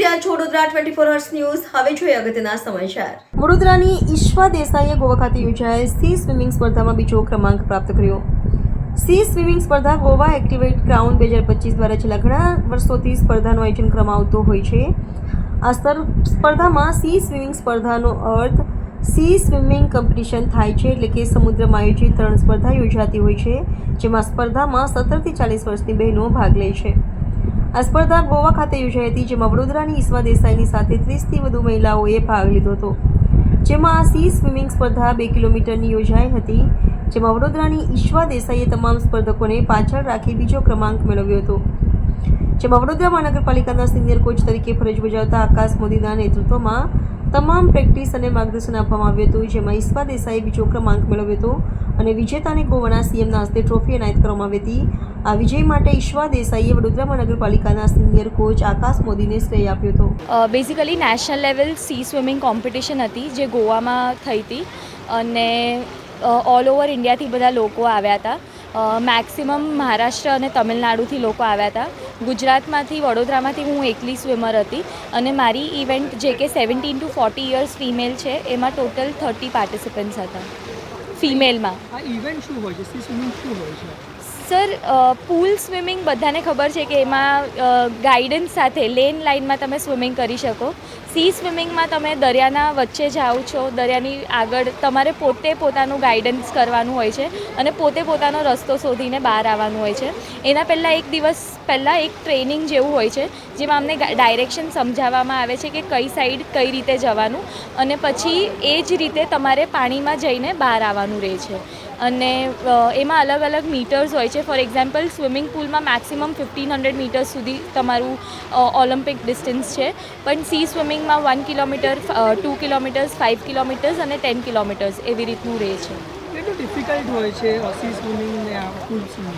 રહ્યા છો Vadodara twenty four hours news હવે જોઈએ અગત્યના સમાચાર. વડોદરાની ઈશ્વા દેસાઈએ ગોવા ખાતે યોજાયેલ સી સ્વિમિંગ સ્પર્ધામાં બીજો ક્રમાંક પ્રાપ્ત કર્યો. સી સ્વિમિંગ સ્પર્ધા ગોવા એક્ટિવેટ ક્રાઉન બે હજાર પચીસ દ્વારા છેલ્લા ઘણા વર્ષોથી સ્પર્ધાનું આયોજન કરવામાં આવતું હોય છે. આ સ્તર સ્પર્ધામાં સી સ્વિમિંગ સ્પર્ધાનો અર્થ સી સ્વિમિંગ કોમ્પિટિશન થાય છે એટલે કે સમુદ્રમાં આયોજિત ત્રણ સ્પર્ધા યોજાતી હોય છે, જેમાં સ્પર્ધામાં સત્તરથી ચાલીસ વર્ષની બહેનો ભાગ લે છે. આ સ્પર્ધા ગોવા ખાતે યોજાઈ હતી, જેમાં વડોદરાની ઈસ્વા દેસાઈની સાથે ત્રીસથી વધુ મહિલાઓએ ભાગ લીધો હતો. જેમાં આ સી સ્વિમિંગ સ્પર્ધા બે કિલોમીટરની યોજાઈ હતી, જેમાં વડોદરાની ઈશ્વા દેસાઈએ તમામ સ્પર્ધકોને પાછળ રાખી બીજો ક્રમાંક મેળવ્યો હતો. જેમાં વડોદરા મહાનગરપાલિકાના સિનિયર કોચ તરીકે ફરજ બજાવતા આકાશ મોદીના નેતૃત્વમાં તમામ પ્રેક્ટિસ અને માર્ગદર્શન આપવામાં આવ્યું હતું, જેમાં ઈશ્વા દેસાઈએ બીજો ક્રમાંક મેળવ્યો હતો અને વિજેતાને ગોવાના સીએમના હસ્તે ટ્રોફી એનાયત કરવામાં આવી હતી. આ વિજય માટે ઈશ્વા દેસાઈએ વડોદરા મહાનગરપાલિકાના સિનિયર કોચ આકાશ મોદીને શ્રેય આપ્યો હતો. Basically national level sea swimming competition હતી, જે ગોવામાં થઈ હતી અને ઓલ ઓવર ઇન્ડિયાથી બધા લોકો આવ્યા હતા. મેક્સિમમ મહારાષ્ટ્ર અને તમિલનાડુથી લોકો આવ્યા હતા. ગુજરાતમાંથી, વડોદરામાંથી હું એકલી સ્વિમર હતી અને મારી ઇવેન્ટ જે કે seventeen to forty years female છે, એમાં ટોટલ થર્ટી પાર્ટિસિપન્ટ્સ હતા. ફિમેલમાં આ ઇવેન્ટ શું હોય છે? શું હોય છે? સર પૂલ સ્વિમિંગ બધાને ખબર છે કે એમાં ગાઈડન્સ સાથે, લેન લાઇનમાં તમે સ્વિમિંગ કરી શકો. સી સ્વિમિંગમાં તમે દરિયાના વચ્ચે જાઓ છો, દરિયાની આગળ તમારે પોતે પોતાનું ગાઈડન્સ કરવાનું હોય છે અને પોતે પોતાનો રસ્તો શોધીને બહાર આવવાનું હોય છે. એના પહેલાં એક દિવસ પહેલાં એક ટ્રેનિંગ જેવું હોય છે, જેમાં અમને ડાયરેક્શન સમજાવવામાં આવે છે કે કઈ સાઈડ કઈ રીતે જવાનું અને પછી એ જ રીતે તમારે પાણીમાં જઈને બહાર આવવાનું રહે છે. અને એમાં અલગ અલગ મીટર્સ હોય છે. ફોર એક્ઝામ્પલ સ્વિમિંગ પુલમાં મેક્સિમમ ફિફ્ટીન હંડ્રેડ મીટર્સ સુધી તમારું ઓલિમ્પિક ડિસ્ટન્સ છે. પણ sea સ્વિમિંગમાં one kilometer two kilometers five kilometers અને ટેન કિલોમીટર્સ એવી રીતનું રહે છે. કેટલું ડિફિકલ્ટ હોય છે સી સ્વિમિંગ ને આ સ્વિમિંગ?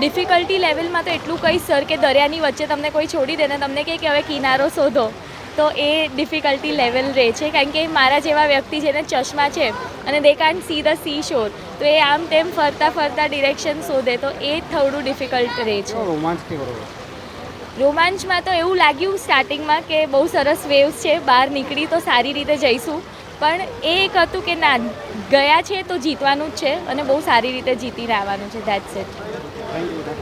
ડિફિકલ્ટી લેવલમાં તો એટલું કહીશ સર કે દરિયાની વચ્ચે તમને કોઈ છોડી દે ને તમને કહે કે હવે કિનારો શોધો. તો એ ડિફિકલ્ટી લેવલ રહે છે. કારણ કે મારા જેવા વ્યક્તિ જેને ચશ્મા છે અને they can't see the sea shore તો એ આમ તેમ ફરતા ફરતા ડિરેક્શન શોધે તો એ થોડું ડિફિકલ્ટ રહે છે. રોમાંચ કેવો રોમાંચમાં તો એવું લાગ્યું સ્ટાર્ટિંગમાં કે બહુ સરસ વેવ્સ છે બહાર નીકળી તો સારી રીતે જઈશું. પણ એ એક હતું કે ના ગયા છે તો જીતવાનું જ છે અને બહુ સારી રીતે જીતીને આવવાનું છે દેટ્સ ઇટ